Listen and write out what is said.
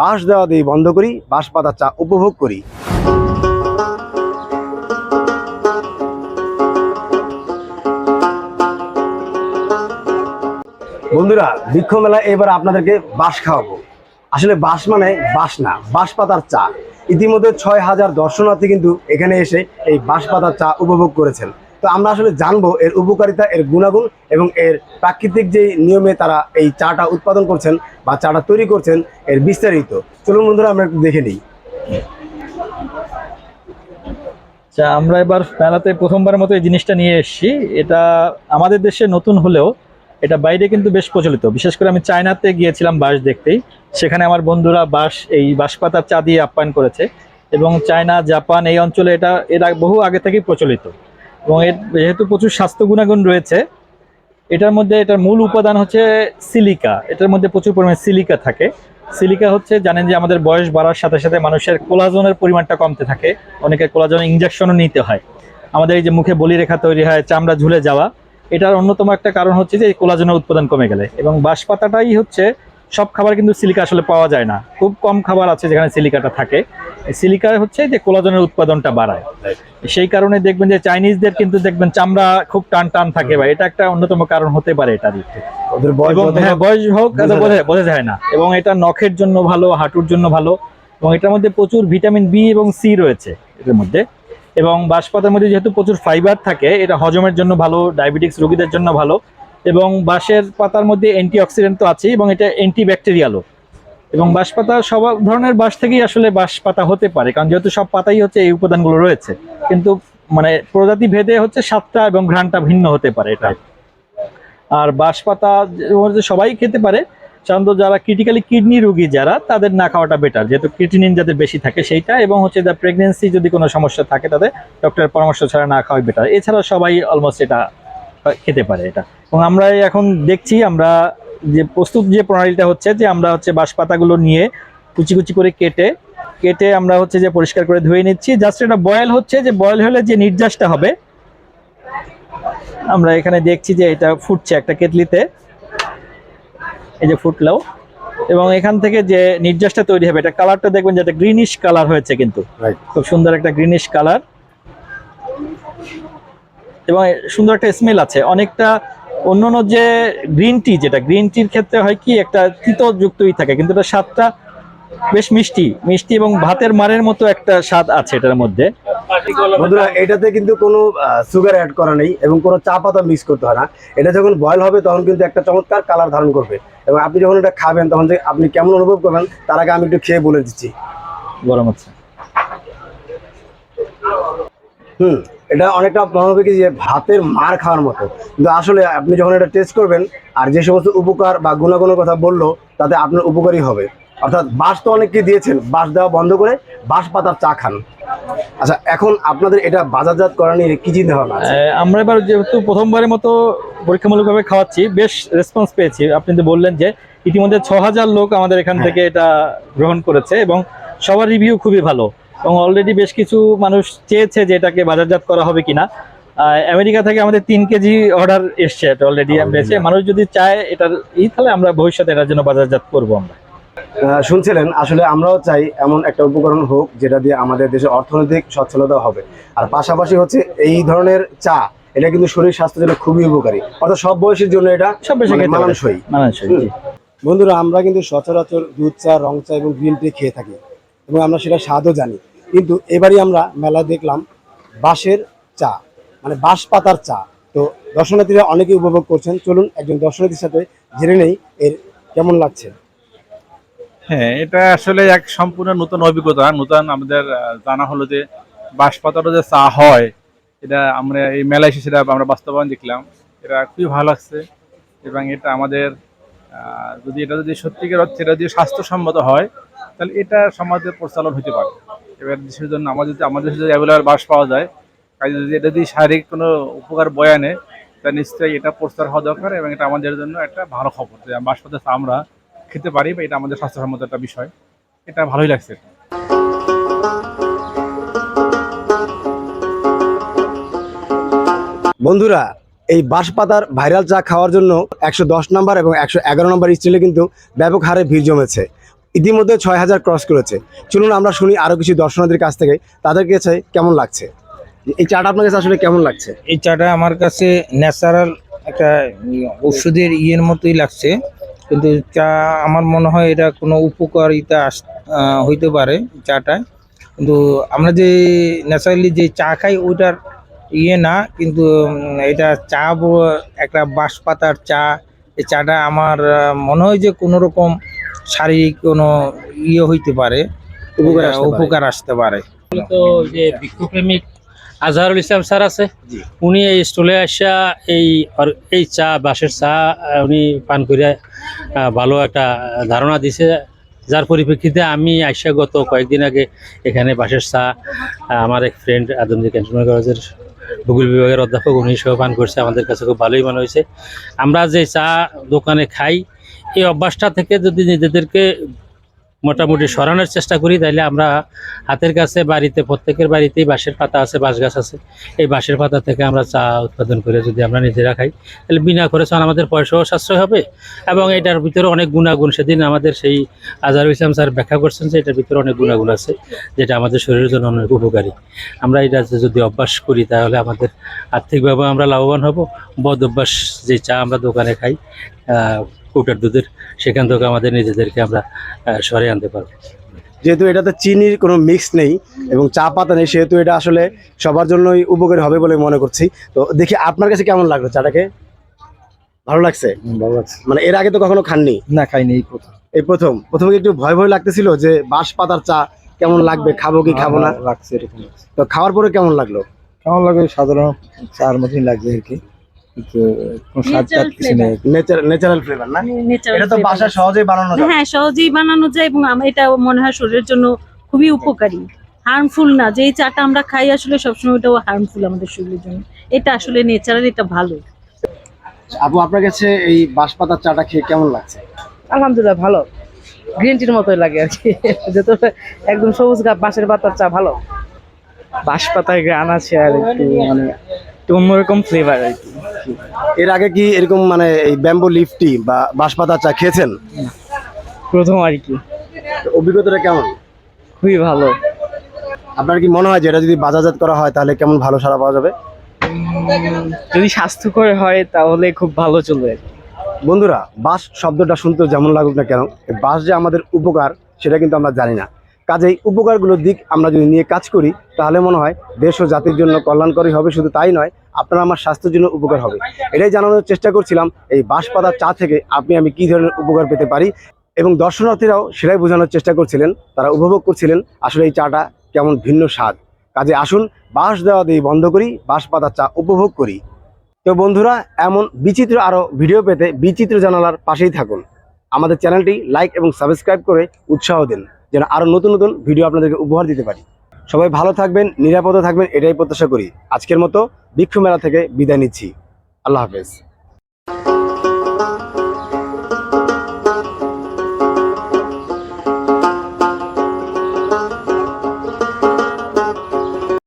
বাঁশ দেওয়া দিয়ে বন্ধ করি, বাঁশ পাতা চা উপভোগ করি। বন্ধুরা, বৃক্ষ মেলায় এবার আপনাদেরকে বাঁশ খাওয়াবো। আসলে বাঁশ মানে বাঁশ না, বাঁশ পাতার চা। ইতিমধ্যে ছয় হাজার দর্শনার্থী কিন্তু এখানে এসে এই বাঁশ পাতার চা উপভোগ করেছেন। তো আমরা আসলে জানব এর উপকারিতা, এর গুণাগুণ এবং এর প্রাকৃতিক যে নিয়মে তারা এই চাটা উৎপাদন করছেন বা চাটা তৈরি করছেন, এর বিস্তারিত। চলুন বন্ধুরা, আমরা একটু দেখে নিই। আচ্ছা আমরা এবার মেলাতে প্রথমবার মতো এই জিনিসটা নিয়ে এসেছি। এটা আমাদের দেশে নতুন হলেও এটা বাইরে কিন্তু বেশ প্রচলিত। বিশেষ করে আমি চায়নাতে গিয়েছিলাম বাঁশ দেখতেই। সেখানে আমার বন্ধুরা বাঁশ, এই বাঁশ পাতার চা দিয়ে আপ্যায়ন করেছে এবং চায়না, জাপান এই অঞ্চলে এটা এটা বহু আগে থেকেই প্রচলিত। এবং এর যেহেতু প্রচুর স্বাস্থ্য গুণাগুণ রয়েছে, এটার মধ্যে এটার মূল উপাদান হচ্ছে সিলিকা। এটার মধ্যে প্রচুর পরিমাণে সিলিকা থাকে। সিলিকা হচ্ছে জানেন যে আমাদের বয়স বাড়ার সাথে সাথে মানুষের কোলাজনের পরিমাণটা কমতে থাকে। অনেকের কোলাজনের ইঞ্জেকশনও নিতে হয়। আমাদের এই যে মুখে বলিরেখা তৈরি হয়, চামড়া ঝুলে যাওয়া, এটার অন্যতম একটা কারণ হচ্ছে যে কোলাজনের উৎপাদন কমে গেলে। এবং বাঁশ পাতাটাই হচ্ছে সব খাবার কিন্তু সিলিকা আসলে পাওয়া যায় না। খুব কম খাবার আছে যেখানে সিলিকাটা থাকে। সিলিকা হচ্ছে যে কোলাজনের উৎপাদনটা বাড়ায়। সেই কারণে দেখবেন যে চাইনিজদের কিন্তু দেখবেন চামড়া খুব টান টান থাকে বা এটা একটা অন্যতম কারণ হতে পারে এটারই বয়স হ্যাঁ হোক, বয়স হোক বোঝা যায়। না। এবং এটা নখের জন্য ভালো হাঁটুর জন্য ভালো। এবং এটার মধ্যে প্রচুর ভিটামিন বি এবং সি রয়েছে এর মধ্যে। এবং বাঁশপাতার মধ্যে যেহেতু প্রচুর ফাইবার থাকে এটা হজমের জন্য ভালো ডায়াবেটিক্স রোগীদের জন্য ভালো। এবং বাঁশের পাতার মধ্যে অ্যান্টিঅক্সিডেন্ট তো আছেই এবং এটা অ্যান্টি ব্যাকটেরিয়ালও এবং বাঁশ পাতা সব ধরনের বাঁশ থেকেই আসলে বাঁশ পাতা হতে পারে কারণ যেহেতু সব পাতাই হচ্ছে এই উপাদানগুলো রয়েছে। কিন্তু মানে প্রজাতি ভেদে হচ্ছে সাতটা এবং ঘ্রাণটা ভিন্ন হতে পারে এটা। আর বাঁশ পাতা সবাই খেতে পারে সাধারণত যারা ক্রিটিক্যালি কিডনি রুগী যারা তাদের না খাওয়াটা বেটার যেহেতু ক্রিটিনিন যাদের বেশি থাকে সেইটা এবং হচ্ছে প্রেগনেন্সি যদি কোনো সমস্যা থাকে তাদের ডক্টরের পরামর্শ ছাড়া না খাওয়াই বেটার এছাড়া সবাই অলমোস্ট এটা খেতে পারে এটা। এবং আমরা এখন দেখছি আমরা যে প্রস্তুত যে প্রণালীটা হচ্ছে যে আমরা হচ্ছে বাঁশ পাতাগুলো নিয়ে কুচি কুচি করে কেটে কেটে আমরা হচ্ছে যে পরিষ্কার করে ধুয়ে নিচ্ছি। জাস্ট এটা বয়েল হচ্ছে যে বয়েল হলে যে নির্যাসটা হবে আমরা এখানে দেখছি যে এটা ফুটছে একটা কেটলিতে। এই যে ফুটলো। এবং এখান থেকে যে নির্যাসটা তৈরি হবে এটা কালারটা দেখবেন যে একটা গ্রিনিশ কালার হয়েছে কিন্তু. খুব সুন্দর একটা গ্রিনিশ কালার এবং সুন্দর একটা স্মেল আছে। অনেকটা অন্যান্য যে গ্রিন টি যেটা গ্রিন টির ক্ষেত্রে হয় কি একটা তিতো যুক্তই থাকে কিন্তু এটা স্বাদটা বেশ মিষ্টি মিষ্টি এবং ভাতের মারের মতো একটা স্বাদ আছে এটার মধ্যে। বন্ধুরা এটাতে কিন্তু কোনো সুগার অ্যাড করা নেই এবং কোনো চা পাতা মিক্স করতে হয় না। এটা যখন বয়েল হবে তখন কিন্তু একটা চমৎকার কালার ধারণ করবে এবং আপনি যখন এটা খাবেন তখন আপনি কেমন অনুভব করবেন তার আগে আমি একটু খেয়ে বলে দিচ্ছি। গরম হচ্ছে। হুম। এটা অনেকটা মনে হবে কি যে ভাতের মার খাওয়ার মতো। কিন্তু আসলে আপনি যখন এটা টেস্ট করবেন আর যে সমস্ত উপকার বা গুণাগুণের কথা বলল তাতে আপনার উপকারই হবে। অর্থাৎ বাঁশ তো অনেককে দিয়েছেন বাঁশ দেওয়া বন্ধ করে বাঁশ পাতার চা খান। আচ্ছা এখন আপনাদের এটা বাজারজাত করা নিয়ে কি চিন্তা ভাবনা আমরা এবার যেহেতু প্রথমবারের মতো পরীক্ষামূলকভাবে খাওয়াচ্ছি বেশ রেসপন্স পেয়েছি। আপনি তো বললেন যে ইতিমধ্যে ছ হাজার লোক আমাদের এখান হ্যাঁ। থেকে এটা গ্রহণ করেছে এবং সবার রিভিউ খুবই ভালো। এবং অলরেডি বেশ কিছু মানুষ চেয়েছে যে এটাকে বাজারজাত করা হবে কিনা। আমেরিকা থেকে আমাদের তিন কেজি অর্ডার এসছে এটা অলরেডি পেয়েছে। মানুষ যদি চায় এটার এই তাহলে আমরা ভবিষ্যতে এটার জন্য বাজারজাত করব আমরা। শুনছিলেন? আসলে আমরাও চাই এমন একটা উপকরণ হোক যেটা দিয়ে আমাদের দেশের অর্থনৈতিক সচ্ছলতা হবে। আর পাশাপাশি হচ্ছে এই ধরনের চা এটা কিন্তু শরীর স্বাস্থ্যের জন্য খুবই উপকারী। অর্থাৎ সব বয়সের জন্য এটা সব বেশি মানে। মানানসই। মানানসই বন্ধুরা আমরা কিন্তু সচরাচর দুধ চা রং চা এবং গ্রিন টি খেয়ে থাকি। এবং আমরা সেটা স্বাদও জানি। কিন্তু এবারই আমরা মেলায় দেখলাম বাঁশের চা মানে বাঁশ পাতার চা। তো দর্শনার্থীরা অনেকেই উপভোগ করছেন। চলুন একজন দর্শনার্থীর সাথে জেনে নেই এর কেমন লাগছে। হ্যাঁ এটা আসলে এক সম্পূর্ণ নতুন অভিজ্ঞতা। নতুন আমাদের জানা হলো যে বাঁশ পাতারও যে চা হয়, এটা আমরা এই মেলায় এসে সেটা আমরা বাস্তবায়ন দেখলাম। এটা খুবই ভালো লাগছে এবং এটা আমাদের যদি এটা যদি সত্যিকার অর্থে এটা যদি স্বাস্থ্যসম্মত হয়, তাহলে এটা সমাজে প্রচলন হতে পারে। এবার দেশের জন্য আমাদের যদি আমাদের দেশে অ্যাভেলেবল বাঁশ পাওয়া যায় কাজে যদি এটা যদি শারীরিক কোনো উপকার বয়ে আনে, তা নিশ্চয়ই এটা প্রস্তার হওয়া দরকার এবং এটা আমাদের জন্য একটা ভালো খবর যে বাঁশপাতা চা আমরা খেতে পারি বা এটা আমাদের স্বাস্থ্যসম্মত একটা বিষয়। এটা ভালোই লাগছে। বন্ধুরা, এই বাঁশ পাতার ভাইরাল চা খাওয়ার জন্য একশো দশ নম্বর এবং একশো এগারো নম্বর স্টিলে কিন্তু ব্যাপক হারে ভিড় জমেছে। ইতিমধ্যে ছয় হাজার ক্রস করেছে। চলুন আমরা শুনি আরও কিছু দর্শনার্থীর কাছ থেকে। তাদের কাছে কেমন লাগছে? এই চাটা আপনার কাছে আসলে কেমন লাগছে? এই চাটা আমার কাছে ন্যাচারাল একটা ওষুধের ইয়ের মতোই লাগছে। কিন্তু চা, আমার মনে হয় এটা কোনো উপকারিতা আস- হইতে পারে চাটা কিন্তু আমরা যে ন্যাচারালি যে চা খাই ওইটার ইয়ে না, কিন্তু এটা চা একটা বাঁশ পাতার চা। এই চাটা আমার মনে হয় যে কোনো রকম শারীরিক কোনো ইয়ে হইতে পারে উপকার আসতে পারে। উপকার আসতে পারে। তো যে ভিক্ষুপ্রেমিক আজহারুল ইসলাম স্যার আছে উনি এই স্টলে আসা এই এই চা বাঁশের চা উনি পান করে ভালো একটা ধারণা দিছে। যার পরিপ্রেক্ষিতে আমি আইসা গত কয়েকদিন আগে এখানে বাঁশের চা আমার এক ফ্রেন্ড আদমজি ক্যান্টনমেন্ট কলেজের ভূগোল বিভাগের অধ্যাপক উনি সহ পান করছে। আমাদের কাছে খুব ভালোই মনে হয়েছে। আমরা যে চা দোকানে খাই এই অভ্যাসটা থেকে যদি নিজেদেরকে মোটামুটি সরানোর চেষ্টা করি, তাহলে আমরা হাতের কাছে বাড়িতে, প্রত্যেকের বাড়িতেই বাঁশের পাতা আছে, বাঁশ গাছ আছে। এই বাঁশের পাতা থেকে আমরা চা উৎপাদন করে যদি আমরা নিজেরা খাই, তাহলে বিনা খরচে আমাদের পয়সাও সাশ্রয় হবে এবং এটার ভিতরে অনেক গুণাগুণ। সেদিন আমাদের সেই আজার ইসলাম স্যার ব্যাখ্যা করছেন যে এটার ভিতরে অনেক গুণাগুণ আছে, যেটা আমাদের শরীরের জন্য অনেক উপকারী। আমরা এটা যদি অভ্যাস করি, তাহলে আমাদের আর্থিকভাবে আমরা লাভবান হব। বদ অভ্যাস যে চা আমরা দোকানে খাই কৌটার দুধের সেখান থেকে আমাদের নিজেদেরকে আমরা সরে আনতে পারব। যেহেতু এটাতে চিনির কোনো মিক্স নেই এবং চা পাতা নেই সেহেতু এটা আসলে সবার জন্যই উপকারী হবে বলে মনে করছি। তো দেখি আপনার কাছে কেমন লাগল চাটাকে? ভালো লাগছে? ভালো লাগছে। মানে এর আগে তো কখনো খাননি? না খাইনি এই প্রথম। এই প্রথম? প্রথমে একটু ভয় ভয় লাগতেছিল যে বাঁশ পাতার চা কেমন লাগবে খাব কি খাব না? লাগছে এরকম তো খাওয়ার পরে কেমন লাগল? কেমন লাগে সাধারণ চার মতনই লাগবে আর কি। ন্যাচারাল ফ্লেভার না? এটা তো। সহজেই বানানো যায়। হ্যাঁ সহজেই বানানো যায় এবং এটা মনে হয় শরীরের জন্য খুবই উপকারী। হার্মফুল না। যেই চাটা আমরা খাই আসলে সবসময় ওটাও হার্মফুল আমাদের শরীরের জন্য। এটা আসলে এটা ভালো। আপু আপনার কাছে এই বাঁশ পাতার চাটা খেয়ে কেমন লাগছে? আলহামদুলিল্লাহ ভালো। গ্রিন টির মতোই লাগে আর কি। একদম সবুজ বাঁশের পাতার চা ভালো। বাঁশ পাতায় গ্রান আছে আর একটু মানে একটু অন্যরকম ফ্লেভার আর কি। এর আগে কি এরকম মানে এই ব্যাম্বো লিফটি বা বাঁশপাতা চা খেয়েছেন? প্রথম আর কি। অভিজ্ঞতাটা কেমন? খুবই ভালো। আপনার কি মনে হয় যে এটা যদি বাজারজাত করা হয় তাহলে কেমন ভালো সারা পাওয়া যাবে? যদি স্বাস্থ্যকর হয় তাহলে খুব ভালো চলবে আর কি। বন্ধুরা বাঁশ শব্দটা শুনতে যেমন লাগুক না কেন বাঁশ যে আমাদের উপকার সেটা কিন্তু আমরা জানি না। কাজেই উপকারগুলোর দিক আমরা যদি নিয়ে কাজ করি, তাহলে মনে হয় দেশ ও জাতির জন্য কল্যাণকরী হবে, শুধু তাই নয়, আপনার আমার স্বাস্থ্যের জন্য উপকার হবে। এটাই জানানোর চেষ্টা করছিলাম, এই বাঁশ পাতার চা থেকে আপনি আমি কী ধরনের উপকার পেতে পারি? এবং দর্শনার্থীরাও সেটাই বোঝানোর চেষ্টা করছিলেন, তারা উপভোগ করছিলেন, আসলে এই চাটা কেমন ভিন্ন স্বাদ। কাজে আসুন, বাঁশ দেওয়া দিয়ে বন্ধ করি বাঁশ পাতার চা উপভোগ করি। তো বন্ধুরা, এমন বিচিত্র আরও ভিডিও পেতে বিচিত্র জানালার পাশেই থাকুন। আমাদের চ্যানেলটি লাইক এবং সাবস্ক্রাইব করে উৎসাহ দিন। যেন আরও নতুন নতুন ভিডিও আপনাদেরকে উপহার দিতে পারি। সবাই ভালো থাকবেন, নিরাপদে থাকবেন, এটাই প্রত্যাশা করি। আজকের মতো বৃক্ষ মেলা থেকে বিদায় নিচ্ছি। আল্লাহ হাফেজ।